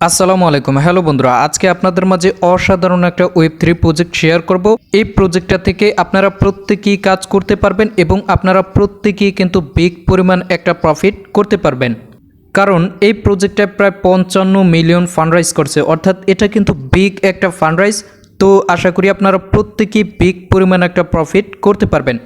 আসসালামু আলাইকুম। হ্যালো বন্ধুরা, আজকে আপনাদের মাঝে অসাধারণ একটা ওয়েব থ্রি প্রজেক্ট শেয়ার করব। এই প্রজেক্টটা থেকে আপনারা প্রত্যেকেই কাজ করতে পারবেন এবং আপনারা প্রত্যেকেই কিন্তু বিগ পরিমাণ একটা প্রফিট করতে পারবেন। কারণ এই প্রজেক্টটা প্রায় পঞ্চান্ন মিলিয়ন ফান্ডরাইজ করছে। অর্থাৎ এটা কিন্তু বিগ একটা ফান্ডরাইজ তো আশা করি আপনারা প্রত্যেকেই বিগ পরিমাণ একটা প্রফিট করতে পারবেন।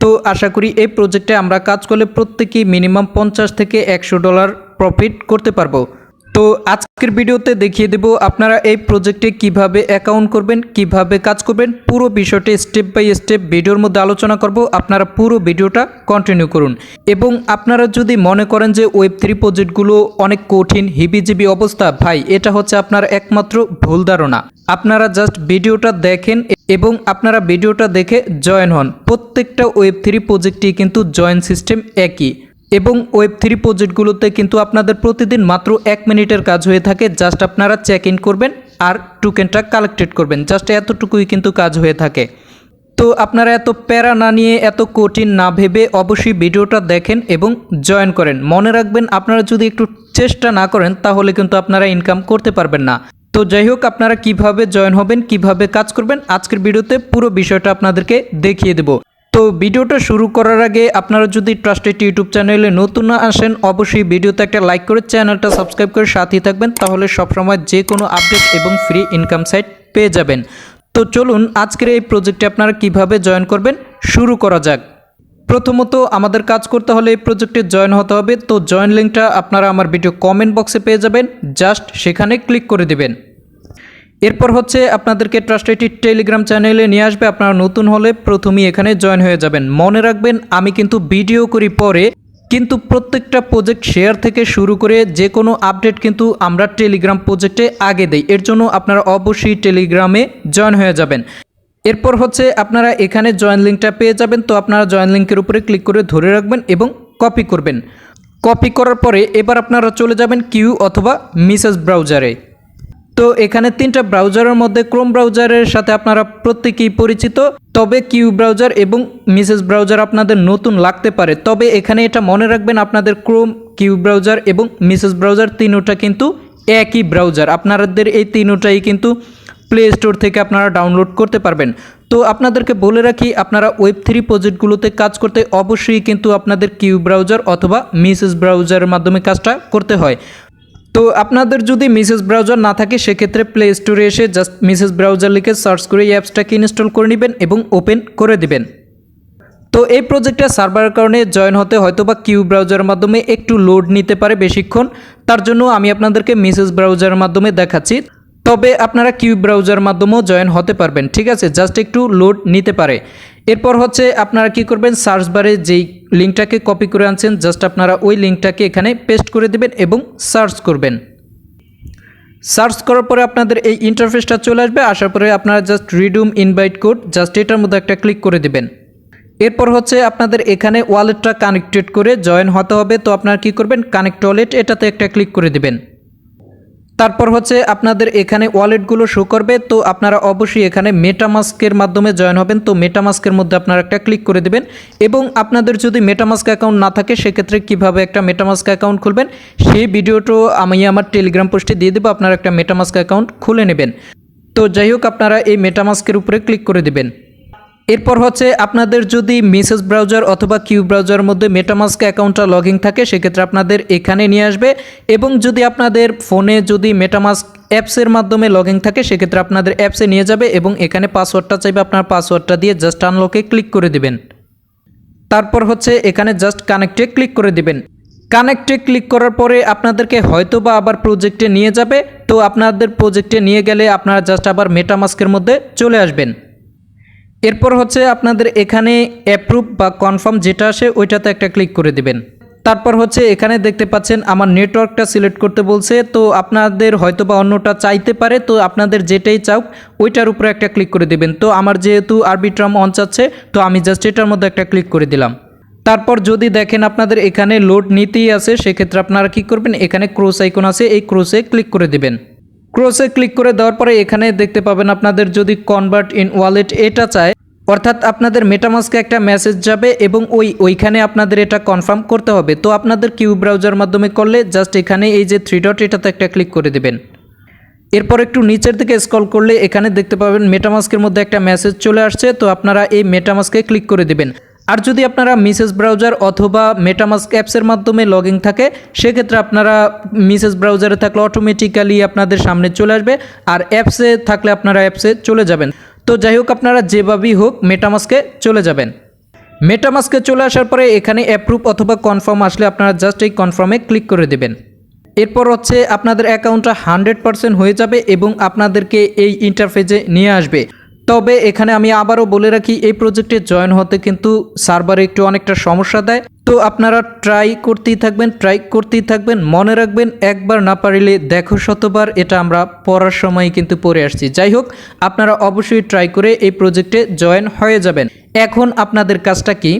তো আশা করি এই প্রজেক্টে আমরা কাজ করলে প্রত্যেকেই মিনিমাম পঞ্চাশ থেকে একশো ডলার প্রফিট করতে পারব। তো আজকের ভিডিওতে দেখিয়ে দেব আপনারা এই প্রজেক্টে কীভাবে অ্যাকাউন্ট করবেন, কীভাবে কাজ করবেন, পুরো বিষয়টি স্টেপ বাই স্টেপ ভিডিওর মধ্যে আলোচনা করব। আপনারা পুরো ভিডিওটা কন্টিনিউ করুন। এবং আপনারা যদি মনে করেন যে ওয়েব থ্রি প্রজেক্টগুলো অনেক কঠিন, হিবিজিবি অবস্থা, ভাই, এটা হচ্ছে আপনার একমাত্র ভুল ধারণা। আপনারা জাস্ট ভিডিওটা দেখেন এবং আপনারা ভিডিওটা দেখে জয়েন হন। প্রত্যেকটা ওয়েব থ্রি প্রজেক্টই কিন্তু জয়েন সিস্টেম একই। এবং ওয়েব থ্রি প্রজেক্টগুলোতে কিন্তু আপনাদের প্রতিদিন মাত্র এক মিনিটের কাজ হয়ে থাকে, জাস্ট আপনারা চেক ইন করবেন আর টোকেনটা কালেক্টেড করবেন, জাস্ট এতটুকুই কিন্তু কাজ হয়ে থাকে। তো আপনারা এত প্যারা না নিয়ে, এত কঠিন না ভেবে অবশ্যই ভিডিওটা দেখেন এবং জয়েন করেন। মনে রাখবেন, আপনারা যদি একটু চেষ্টা না করেন, তাহলে কিন্তু আপনারা ইনকাম করতে পারবেন না। তো যাই হোক, আপনারা কীভাবে জয়েন হবেন, কীভাবে কাজ করবেন, আজকের ভিডিওতে পুরো বিষয়টা আপনাদেরকে দেখিয়ে দেব। তো ভিডিওটা শুরু করার আগে আপনারা যদি ট্রাস্টেড ইউটিউব চ্যানেলে নতুন আসেন, অবশ্যই ভিডিওতে একটা লাইক করে চ্যানেলটা সাবস্ক্রাইব করে সাথেই থাকবেন, তাহলে সবসময় যে কোনো আপডেট এবং ফ্রি ইনকাম সাইট পেয়ে যাবেন। তো চলুন, আজকের এই প্রজেক্টে আপনারা কীভাবে জয়েন করবেন? শুরু করা যাক। প্রথমত আমাদের কাজ করতে হলে এই প্রজেক্টে জয়েন হতে হবে, তো জয়েন লিঙ্কটা আপনারা আমার ভিডিও কমেন্ট বক্সে পেয়ে যাবেন জাস্ট সেখানে ক্লিক করে দেবেন। এরপর হচ্ছে আপনাদেরকে ট্রাস্টেড টেলিগ্রাম চ্যানেলে নিয়ে আসবে। আপনারা নতুন হলে প্রথমেই এখানে জয়েন হয়ে যাবেন। মনে রাখবেন, আমি কিন্তু ভিডিও করি পরে, কিন্তু প্রত্যেকটা প্রজেক্ট শেয়ার থেকে শুরু করে যে কোনো আপডেট কিন্তু আমরা টেলিগ্রাম প্রজেক্টে আগে দেই। এর জন্য আপনারা অবশ্যই টেলিগ্রামে জয়েন হয়ে যাবেন। এরপর হচ্ছে আপনারা এখানে জয়েন লিঙ্কটা পেয়ে যাবেন। তো আপনারা জয়েন লিঙ্কের উপরে ক্লিক করে ধরে রাখবেন এবং কপি করবেন। কপি করার পরে এবার আপনারা চলে যাবেন কিউ অথবা মিসেস ব্রাউজারে তো এখানে তিনটা ব্রাউজারের মধ্যে ক্রোম ব্রাউজারের সাথে আপনারা প্রত্যেকেই পরিচিত। তবে কিউ ব্রাউজার এবং মিসেস ব্রাউজার আপনাদের নতুন লাগতে পারে। তবে এখানে এটা মনে রাখবেন, আপনাদের ক্রোম, কিউ ব্রাউজার এবং মিসেস ব্রাউজার তিনোটা কিন্তু একই ব্রাউজার। আপনাদের এই তিনোটাই কিন্তু প্লে স্টোর থেকে আপনারা ডাউনলোড করতে পারবেন। তো আপনাদেরকে বলে রাখি, আপনারা ওয়েব থ্রি প্রজেক্টগুলোতে কাজ করতে অবশ্যই কিন্তু আপনাদের কিউ ব্রাউজার অথবা মিসেস ব্রাউজারের মাধ্যমে কাজটা করতে হয়। তো আপনাদের যদি মিসেস ব্রাউজার না থাকে, সেক্ষেত্রে প্লে স্টোরে এসে জাস্ট মিসেস ব্রাউজার লিখে সার্চ করে এই অ্যাপসটাকে ইনস্টল করে নেবেন এবং ওপেন করে দেবেন। তো এই প্রজেক্টটা সার্ভারের কারণে জয়েন হতে হয়তো বা কিউ ব্রাউজারের মাধ্যমে একটু লোড নিতে পারে বেশিক্ষণ। তার জন্য আমি আপনাদেরকে মিসেস ব্রাউজারের মাধ্যমে দেখাচ্ছি। তবে আপনারা কিউ ব্রাউজার মাধ্যমেও জয়েন হতে পারবেন, ঠিক আছে? জাস্ট একটু লোড নিতে পারে। এরপর হচ্ছে আপনারা কি করবেন? সার্চ বারে যেই লিঙ্কটাকে কপি করে আনছেন, জাস্ট আপনারা ওই লিঙ্কটাকে এখানে পেস্ট করে দেবেন এবং সার্চ করবেন। সার্চ করার পরে আপনাদের এই ইন্টারফেসটা চলে আসবে, আসার পরে আপনারা just redeem invite code, just এটার মধ্যে একটা ক্লিক করে দেবেন। এরপর হচ্ছে আপনাদের এখানে ওয়ালেটটা কানেক্টেড করে জয়েন হতে হবে, তো আপনারা কি করবেন? কানেক্ট ওয়ালেট, এটাতে একটা ক্লিক করে দিবেন। তারপর হচ্ছে আপনাদের এখানে ওয়ালেটগুলো শো করবে, তো আপনারা অবশ্যই এখানে মেটামাস্কের মাধ্যমে জয়েন হবেন। তো মেটামাস্কের মধ্যে আপনারা একটা ক্লিক করে দেবেন এবং আপনাদের যদি মেটামাস্ক অ্যাকাউন্ট না থাকে, সেক্ষেত্রে কীভাবে একটা মেটামাস্ক অ্যাকাউন্ট খুলবেন, সেই ভিডিওটাও আমি আমার টেলিগ্রাম পোস্টে দিয়ে দেবো, আপনারা একটা মেটামাস্ক অ্যাকাউন্ট খুলে নেবেন। তো যাই হোক, আপনারা এই মেটামাস্কের উপরে ক্লিক করে দেবেন। এরপর হচ্ছে আপনাদের যদি মিসেস ব্রাউজার অথবা কিউ ব্রাউজার মধ্যে মেটামাস্ক অ্যাকাউন্টটা লগ থাকে, সেক্ষেত্রে আপনাদের এখানে নিয়ে আসবে। এবং যদি আপনাদের ফোনে যদি মেটামাস্ক অ্যাপসের মাধ্যমে লগ ইন থাকে, সেক্ষেত্রে আপনাদের অ্যাপসে নিয়ে যাবে এবং এখানে পাসওয়ার্ডটা চাইবে। আপনার পাসওয়ার্ডটা দিয়ে জাস্ট আনলকে ক্লিক করে দিবেন। তারপর হচ্ছে এখানে জাস্ট কানেক্টে ক্লিক করে দিবেন। কানেক্টে ক্লিক করার পরে আপনাদেরকে হয়তো বা আবার প্রজেক্টে নিয়ে যাবে। তো আপনাদের প্রজেক্টে নিয়ে গেলে আপনারা জাস্ট আবার মেটামাস্কের মধ্যে চলে আসবেন। এরপর হচ্ছে আপনাদের এখানে অ্যাপ্রুভ বা কনফার্ম যেটা আসে ওইটাতে একটা ক্লিক করে দিবেন। তারপর হচ্ছে এখানে দেখতে পাচ্ছেন আমার নেটওয়ার্কটা সিলেক্ট করতে বলছে, তো আপনাদের হয়তো বা অন্যটা চাইতে পারে, তো আপনাদের যেটাই চাও ওইটার উপরে একটা ক্লিক করে দিবেন। তো আমার যেহেতু আরবিট্রাম অন চাচ্ছে, তো আমি জাস্ট এটার মধ্যে একটা ক্লিক করে দিলাম। তারপর যদি দেখেন আপনাদের এখানে লোড নিতেই আছে, সেক্ষেত্রে আপনারা কি করবেন? এখানে ক্রোস আইকন আছে, এই ক্রোসে ক্লিক করে দিবেন। ক্রোসে ক্লিক করে দেওয়ার পরে এখানে দেখতে পাবেন আপনাদের যদি কনভার্ট ইন ওয়ালেট এটা চায়, অর্থাৎ আপনাদের মেটামাস্কে একটা মেসেজ যাবে এবং ওই, ওইখানে আপনাদের এটা কনফার্ম করতে হবে। তো আপনাদের কিউ ব্রাউজার মাধ্যমে করলে জাস্ট এখানে এই যে থ্রি ডট এটাতে একটা ক্লিক করে দেবেন। এরপর একটু নিচের দিকে স্ক্রল করলে এখানে দেখতে পাবেন মেটামাস্কের মধ্যে একটা মেসেজ চলে আসছে, তো আপনারা এই মেটামাস্কে ক্লিক করে দিবেন। আর যদি আপনারা মিসেস ব্রাউজার অথবা মেটামাস্ক অ্যাপসের মাধ্যমে লগ ইন থাকে, সেক্ষেত্রে আপনারা মিসেস ব্রাউজারে থাকলে অটোমেটিক্যালি আপনাদের সামনে চলে আসবে আর অ্যাপসে থাকলে আপনারা অ্যাপসে চলে যাবেন। তো যাই হোক, আপনারা যেভাবেই হোক মেটামাস্কে চলে যাবেন। মেটামাস্কে চলে আসার পরে এখানে অ্যাপ্রুভ অথবা কনফার্ম আসলে আপনারা জাস্ট এই কনফার্মে ক্লিক করে দেবেন। এরপর হচ্ছে আপনাদের অ্যাকাউন্টটা হান্ড্রেড পারসেন্ট হয়ে যাবে এবং আপনাদেরকে এই ইন্টারফেসে নিয়ে আসবে। তবে এখানে আমি আবারও বলে রাখি, এই প্রজেক্টে জয়েন হতে কিন্তু সার্ভারে একটু অনেকটা সমস্যা দেয়। তো আপনারা ট্রাই করতেই থাকবেন ট্রাই করতেই থাকবেন, মনে রাখবেন একবার না পারিলে দেখো শতবার, এটা আমরা পড়ার সময় কিন্তু পড়ে আসছি। যাই হোক, আপনারা অবশ্যই ট্রাই করে এই প্রজেক্টে জয়েন হয়ে যাবেন। এখন আপনাদের কাজটা কি?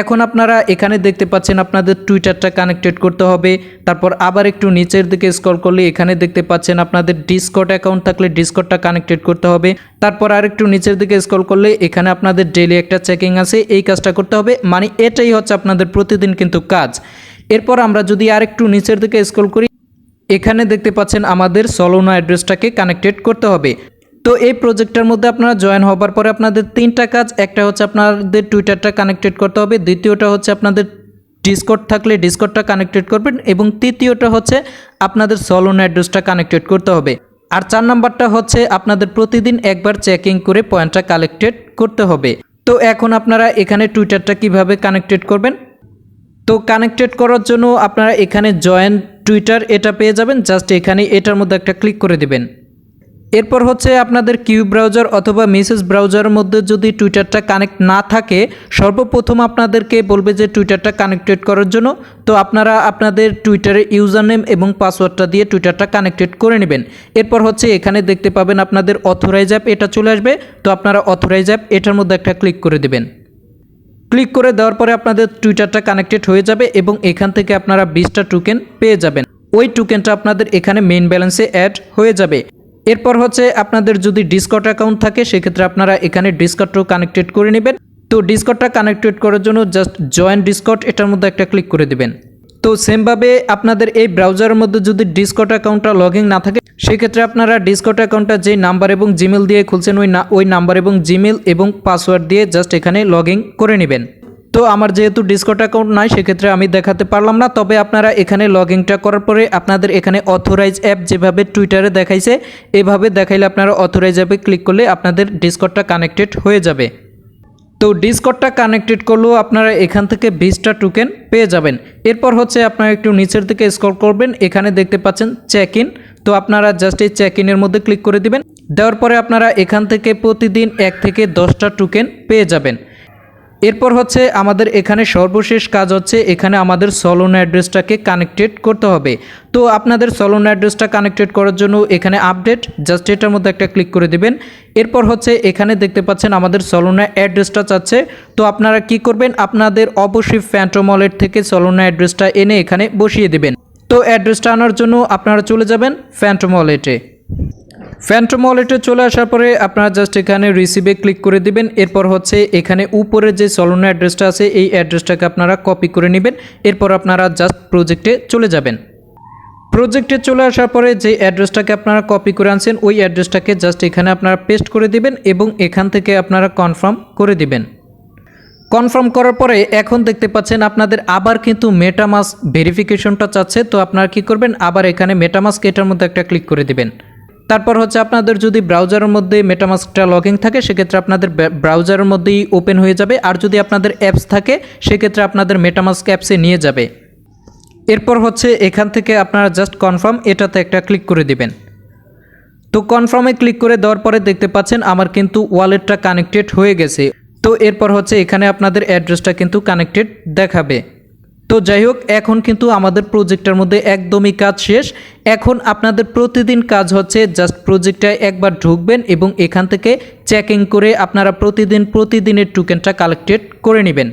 এখন আপনারা এখানে দেখতে পাচ্ছেন আপনাদের টুইটারটা কানেক্টেড করতে হবে। তারপর আবার একটু নিচের দিকে স্ক্রল করলে এখানে দেখতে পাচ্ছেন আপনাদের ডিসকট অ্যাকাউন্ট থাকলে ডিসকটটা কানেক্টেড করতে হবে। তারপর আর একটু নিচের দিকে স্ক্রল করলে এখানে আপনাদের ডেলি একটা চেকিং আছে। এই কাজটা করতে হবে। মানে এটাই হচ্ছে আপনাদের প্রতিদিন কিন্তু কাজ। এরপর আমরা যদি আর একটু নিচের দিকে স্ক্রল করি, এখানে দেখতে পাচ্ছেন আমাদের সলোনা অ্যাড্রেসটাকে কানেক্টেড করতে হবে। তো এই প্রজেক্টের মধ্যে আপনারা জয়েন হবার পরে আপনাদের তিনটা কাজ, একটা হচ্ছে আপনাদের টুইটারটা কানেক্টেড করতে হবে, দ্বিতীয়টা হচ্ছে আপনাদের ডিসকট থাকলে ডিসকটটা কানেক্টেড করবেন এবং তৃতীয়টা হচ্ছে আপনাদের সলোনা অ্যাড্রেসটা কানেক্টেড করতে হবে। আর চার নাম্বারটা হচ্ছে আপনাদের প্রতিদিন একবার চেকিং করে পয়েন্টটা কালেক্টেড করতে হবে। তো এখন আপনারা এখানে টুইটারটা কীভাবে কানেক্টেড করবেন? তো কানেক্টেড করার জন্য আপনারা এখানে জয়েন টুইটার এটা পেয়ে যাবেন জাস্ট এখানে এটার মধ্যে একটা ক্লিক করে দিবেন। এরপর হচ্ছে আপনাদের কিউ ব্রাউজার অথবা মেসেজ ব্রাউজারের মধ্যে যদি টুইটারটা কানেক্ট না থাকে, সর্বপ্রথম আপনাদেরকে বলবে যে টুইটারটা কানেক্টেড করার জন্য। তো আপনারা আপনাদের টুইটারের ইউজার নেম এবং পাসওয়ার্ডটা দিয়ে টুইটারটা কানেক্টেড করে নেবেন। এরপর হচ্ছে এখানে দেখতে পাবেন আপনাদের অথরাইজ অ্যাপ এটা চলে আসবে। তো আপনারা অথরাইজ অ্যাপ এটার মধ্যে একটা ক্লিক করে দেবেন। ক্লিক করে দেওয়ার পরে আপনাদের টুইটারটা কানেক্টেড হয়ে যাবে এবং এখান থেকে আপনারা বিশটা টোকেন পেয়ে যাবেন। ওই টোকেনটা আপনাদের এখানে মেইন ব্যালেন্সে অ্যাড হয়ে যাবে। এরপর হচ্ছে আপনাদের যদি ডিসকট অ্যাকাউন্ট থাকে, সেক্ষেত্রে আপনারা এখানে ডিসকটও কানেক্টেড করে নেবেন। তো ডিসকটটা কানেক্টেড করার জন্য জাস্ট জয়েন ডিসকট এটার মধ্যে একটা ক্লিক করে দেবেন। তো সেমভাবে আপনাদের এই ব্রাউজারের মধ্যে যদি ডিসকট অ্যাকাউন্টটা লগ না থাকে, সেক্ষেত্রে আপনারা ডিসকট অ্যাকাউন্টটা যে নাম্বার এবং জিমেল দিয়ে খুলছেন, ওই না, ওই নাম্বার এবং জিমেল এবং পাসওয়ার্ড দিয়ে জাস্ট এখানে লগ করে নেবেন। তো আমার যেহেতু ডিসকট অ্যাকাউন্ট নাই, সেক্ষেত্রে আমি দেখাতে পারলাম না। তবে আপনারা এখানে লগ ইনটা করার পরে আপনাদের এখানে অথরাইজ অ্যাপ যেভাবে টুইটারে দেখাইছে, এভাবে দেখাইলে আপনারা অথরাইজ অ্যাপে ক্লিক করলে আপনাদের ডিসকটটা কানেক্টেড হয়ে যাবে। তো ডিসকটটা কানেক্টেড করলেও আপনারা এখান থেকে বিশটা টোকেন পেয়ে যাবেন। এরপর হচ্ছে আপনারা একটু নিচের দিকে স্ক্রল করবেন, এখানে দেখতে পাচ্ছেন চেক ইন তো আপনারা জাস্ট এই চেক ইনের মধ্যে ক্লিক করে দিবেন। দেওয়ার পরে আপনারা এখান থেকে প্রতিদিন এক থেকে দশটা টোকেন পেয়ে যাবেন। এরপর হচ্ছে আমাদের এখানে সর্বশেষ কাজ হচ্ছে এখানে আমাদের সলোনা অ্যাড্রেসটাকে কানেক্টেড করতে হবে। তো আপনাদের সলোনা অ্যাড্রেসটা কানেক্টেড করার জন্য এখানে আপডেট জাস্ট এটার মধ্যে একটা ক্লিক করে দেবেন। এরপর হচ্ছে এখানে দেখতে পাচ্ছেন আমাদের সলোনা অ্যাড্রেসটা চাচ্ছে। তো আপনারা কি করবেন? আপনাদের অবশ্যই ফ্যান্টম ওয়ালেট থেকে সলোনা অ্যাড্রেসটা এনে এখানে বসিয়ে দেবেন। তো অ্যাড্রেসটা আনার জন্য আপনারা চলে যাবেন ফ্যান্টম ওয়ালেটে ফ্যান্টম ওয়ালেটে চলে আসার পরে আপনারা জাস্ট এখানে রিসিভে ক্লিক করে দিবেন। এরপর হচ্ছে এখানে উপরে যে সলোনা অ্যাড্রেসটা আছে, এই অ্যাড্রেসটাকে আপনারা কপি করে নেবেন। এরপর আপনারা জাস্ট প্রজেক্টে চলে যাবেন। প্রজেক্টে চলে আসার পরে যে অ্যাড্রেসটাকে আপনারা কপি করে আনছেন, ওই অ্যাড্রেসটাকে জাস্ট এখানে আপনারা পেস্ট করে দিবেন এবং এখান থেকে আপনারা কনফার্ম করে দিবেন। কনফার্ম করার পরে এখন দেখতে পাচ্ছেন আপনাদের আবার কিন্তু মেটামাস ভেরিফিকেশনটা চাচ্ছে। তো আপনারা কি করবেন? আবার এখানে মেটামাস্ক এটার মধ্যে একটা ক্লিক করে দিবেন। তারপর হচ্ছে আপনাদের যদি ব্রাউজারের মধ্যে মেটামাস্কটা লগিং থাকে, সেক্ষেত্রে আপনাদের ব্রাউজারের মধ্যেই ওপেন হয়ে যাবে। আর যদি আপনাদের অ্যাপস থাকে, সেক্ষেত্রে আপনাদের মেটামাস্ক অ্যাপসে নিয়ে যাবে। এরপর হচ্ছে এখান থেকে আপনারা জাস্ট কনফার্ম এটাতে একটা ক্লিক করে দিবেন। তো কনফার্মে ক্লিক করে দেওয়ার পরে দেখতে পাচ্ছেন আমার কিন্তু ওয়ালেটটা কানেক্টেড হয়ে গেছে। তো এরপর হচ্ছে এখানে আপনাদের অ্যাড্রেসটা কিন্তু কানেক্টেড দেখাবে। তো যাই হোক, এখন কিন্তু আমাদের প্রজেক্টের মধ্যে একদমই কাজ শেষ। এখন আপনাদের প্রতিদিন কাজ হচ্ছে জাস্ট প্রজেক্টটায় একবার ঢুকবেন এবং এখান থেকে চেকিং করে আপনারা প্রতিদিন, প্রতিদিনের টোকেনটা কালেক্টেড করে নেবেন।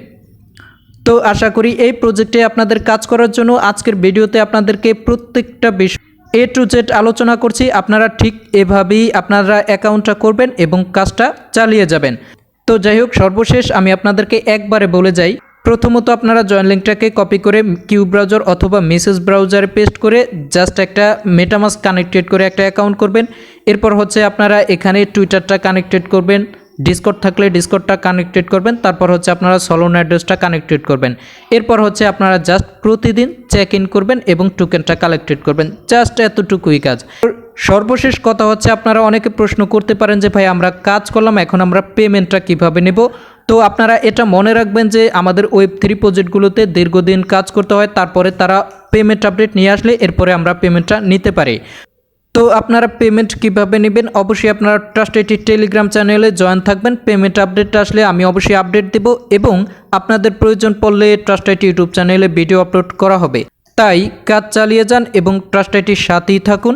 তো আশা করি এই প্রজেক্টে আপনাদের কাজ করার জন্য আজকের ভিডিওতে আপনাদেরকে প্রত্যেকটা বিষয় এ টু জেড আলোচনা করছি। আপনারা ঠিক এভাবেই আপনারা অ্যাকাউন্টটা করবেন এবং কাজটা চালিয়ে যাবেন। তো যাই হোক, সর্বশেষ আমি আপনাদেরকে একবারে বলে যাই। প্রথমত আপনারা জয়েন লিঙ্কটাকে কপি করে কিউ ব্রাউজার অথবা মেসেজ ব্রাউজারে পেস্ট করে জাস্ট একটা মেটামাস কানেক্টেড করে একটা অ্যাকাউন্ট করবেন। এরপর হচ্ছে আপনারা এখানে টুইটারটা কানেক্টেড করবেন। ডিসকর্ড থাকলে ডিসকর্ডটা কানেক্টেড করবেন। তারপর হচ্ছে আপনারা সলোন অ্যাড্রেসটা কানেক্টেড করবেন। এরপর হচ্ছে আপনারা জাস্ট প্রতিদিন চেক ইন করবেন এবং টোকেনটা কালেক্টেড করবেন। জাস্ট এতটুকুই কাজ। সর্বশেষ কথা হচ্ছে আপনারা অনেকে প্রশ্ন করতে পারেন যে, ভাই, আমরা কাজ করলাম, এখন আমরা পেমেন্টটা কীভাবে নেব? তো আপনারা এটা মনে রাখবেন যে, আমাদের ওয়েব থ্রি প্রজেক্টগুলোতে দীর্ঘদিন কাজ করতে হয়, তারপরে তারা পেমেন্ট আপডেট নিয়ে আসলে এরপরে আমরা পেমেন্টটা নিতে পারি। তো আপনারা পেমেন্ট কীভাবে নেবেন? অবশ্যই আপনারা ট্রাস্ট এটি টেলিগ্রাম চ্যানেলে জয়েন থাকবেন পেমেন্ট আপডেট আসলে আমি অবশ্যই আপডেট দেব এবং আপনাদের প্রয়োজন পড়লে ট্রাস্ট আইটি ইউটিউব চ্যানেলে ভিডিও আপলোড করা হবে। তাই কাজ চালিয়ে যান এবং ট্রাস্ট আইটির সাথেই থাকুন।